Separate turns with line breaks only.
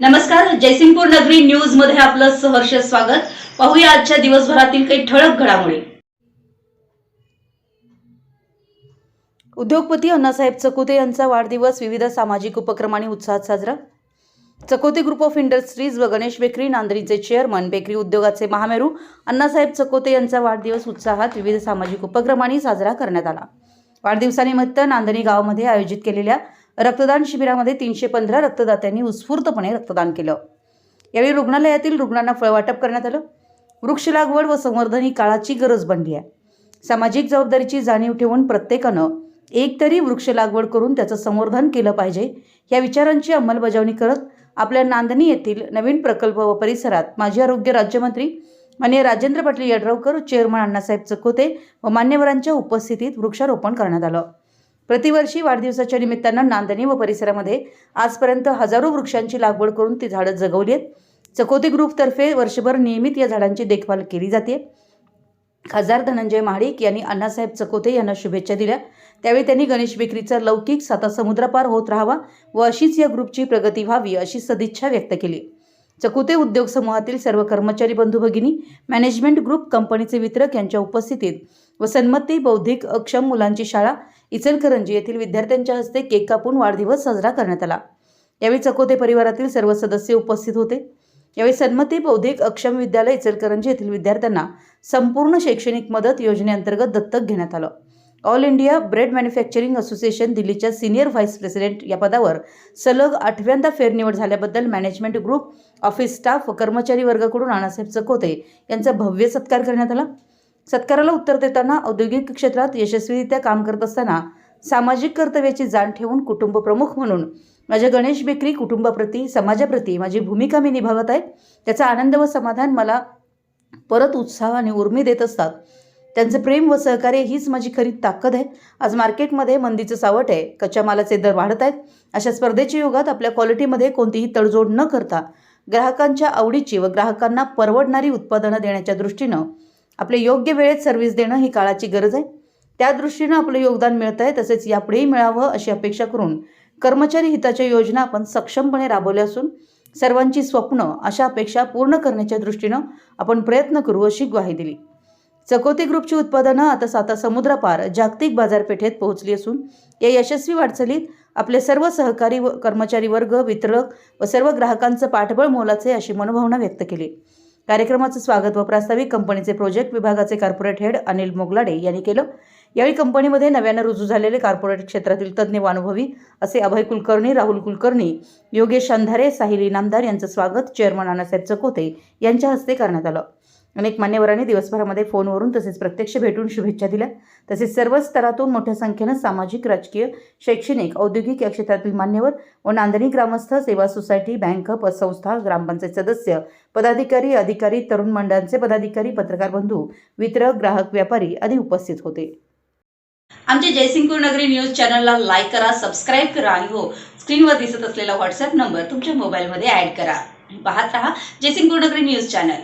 नमस्कार जयसिंगपूर नगरी न्यूजमध्ये आपलं सहर्ष स्वागत. पाहूया आजच्या दिवसभरातील काही ठळक घडामोडी. उद्योगपती अण्णासाहेब चकोते यांचा वाढदिवस विविध सामाजिक उपक्रम आणि उत्साहात साजरा. चकोते ग्रुप ऑफ इंडस्ट्रीज व गणेश बेकरी नांदरीचे चेअरमन बेकरी उद्योगाचे महामेरू अण्णासाहेब चकोते यांचा वाढदिवस उत्साहात विविध सामाजिक उपक्रमांनी साजरा करण्यात आला. वाढदिवसानिमित्त नांदणी गावामध्ये आयोजित केलेल्या रक्तदान शिबिरामध्ये तीनशे पंधरा रक्तदात्यांनी उत्स्फूर्तपणे रक्तदान केलं. यावेळी रुग्णालयातील रुग्णांना फळवाटप करण्यात आलं. वृक्ष लागवड व संवर्धन ही काळाची गरज बनली आहे. सामाजिक जबाबदारीची जाणीव ठेवून प्रत्येकानं एक तरी वृक्ष लागवड करून त्याचं संवर्धन केलं पाहिजे या विचारांची अंमलबजावणी करत आपल्या नांदणी येथील नवीन प्रकल्प व परिसरात माजी आरोग्य राज्यमंत्री माननीय राजेंद्र पाटील यड्रावकर चेअरमन अण्णासाहेब चकोते व मान्यवरांच्या उपस्थितीत वृक्षारोपण करण्यात आलं. प्रतिवर्षी वाढदिवसाच्या निमित्तानं नांदणी व परिसरामध्ये आजपर्यंत हजारो वृक्षांची लागवड करून ती झाडं जगवली आहेत. चकोते ग्रुपतर्फे वर्षभर नियमित या झाडांची देखभाल केली जाते. खासदार धनंजय महाडिक यांनी अण्णासाहेब चकोते यांना शुभेच्छा दिल्या. त्यावेळी त्यांनी गणेश विक्रीचा लौकिक साता समुद्रपार होत राहावा व अशीच या ग्रुपची प्रगती व्हावी अशी सदिच्छा व्यक्त केली. चकोते उद्योग समूहातील सर्व कर्मचारी बंधू भगिनी मॅनेजमेंट ग्रुप कंपनीचे वितरक यांच्या उपस्थितीत व सन्मती बौद्धिक अक्षम मुलांची शाळा इचलकरंजी येथील विद्यार्थ्यांच्या हस्ते केक कापून वाढदिवस साजरा करण्यात आला. यावेळी चकोते परिवारातील सर्व सदस्य उपस्थित होते. यावेळी सन्मती बौद्धिक अक्षम विद्यालय इचलकरंजी येथील विद्यार्थ्यांना संपूर्ण शैक्षणिक मदत योजनेअंतर्गत दत्तक घेण्यात आलं. All India bread manufacturing association दिल्लीच्या सिनियर व्हाईस प्रेसिडेंट या पदावर सलग आठव्यांदा फेरनिवड झाल्याबद्दल मॅनेजमेंट ग्रुप ऑफिस स्टाफ व कर्मचारी वर्गाकडून नानासाहेब चकोते यांचा भव्य सत्कार करण्यात आला. सत्काराला उत्तर देताना औद्योगिक क्षेत्रात यशस्वीरित्या काम करत असताना सामाजिक कर्तव्याची जाण ठेवून कुटुंब प्रमुख म्हणून माझ्या गणेश बेकरी कुटुंबाप्रती समाजाप्रती माझी भूमिका मी निभावत आहे. त्याचा आनंद व समाधान मला परत उत्साह आणि उर्मी देत असतात. त्यांचं प्रेम व सहकार्य हीच माझी खरी ताकद आहे. आज मार्केटमध्ये मंदीचं सावट आहे. कच्च्या मालाचे दर वाढत आहेत. अशा स्पर्धेच्या युगात आपल्या क्वालिटीमध्ये कोणतीही तडजोड न करता ग्राहकांच्या आवडीची व ग्राहकांना परवडणारी उत्पादनं देण्याच्या दृष्टीनं आपले योग्य वेळेत सर्व्हिस देणं ही काळाची गरज आहे. त्या दृष्टीनं आपलं योगदान मिळत आहे. तसेच यापुढेही मिळावं अशी अपेक्षा करून कर्मचारी हिताच्या योजना आपण सक्षमपणे राबवल्या असून सर्वांची स्वप्न अशा अपेक्षा पूर्ण करण्याच्या दृष्टीनं आपण प्रयत्न करू अशी ग्वाही दिली. चकोती ग्रुपची उत्पादनं आता साता समुद्रापार जागतिक बाजारपेठेत पोहोचली असून या यशस्वी वाटचालीत आपले सर्व सहकारी व कर्मचारी वर्ग वितरक व सर्व ग्राहकांचं पाठबळ मोलाचे अशी मनोभावना व्यक्त केली. कार्यक्रमाचं स्वागत व प्रास्ताविक कंपनीचे प्रोजेक्ट विभागाचे कॉर्पोरेट हेड अनिल मोगलाडे यांनी केलं. यावेळी कंपनीमध्ये नव्यानं रुजू झालेले कॉर्पोरेट क्षेत्रातील तज्ज्ञ व अनुभवी असे अभय कुलकर्णी राहुल कुलकर्णी योगेश अंधारे साहिल इनामदार यांचं स्वागत चेअरमन अण्णासाहेब चकोते यांच्या हस्ते करण्यात आलं. अनेक मान्यवरांनी दिवसभरामध्ये फोनवरून तसेच प्रत्यक्ष भेटून शुभेच्छा दिल्या. तसेच सर्व स्तरातून मोठ्या संख्येनं सामाजिक राजकीय शैक्षणिक औद्योगिक या क्षेत्रातील मान्यवर व नांदणी ग्रामस्थ सेवा सोसायटी बँक पतसंस्था ग्रामपंचायत सदस्य पदाधिकारी अधिकारी तरुण मंडळांचे पदाधिकारी पत्रकार बंधू वितरक ग्राहक व्यापारी आदी उपस्थित होते. आमच्या जयसिंगपूर नगरी न्यूज चॅनलला लाईक करा सबस्क्राईब करा आणि हो स्क्रीनवर दिसत असलेला व्हॉट्सअप नंबर तुमच्या मोबाईलमध्ये ऍड करा. पाहत रहा जयसिंगपूर नगरी न्यूज चॅनल.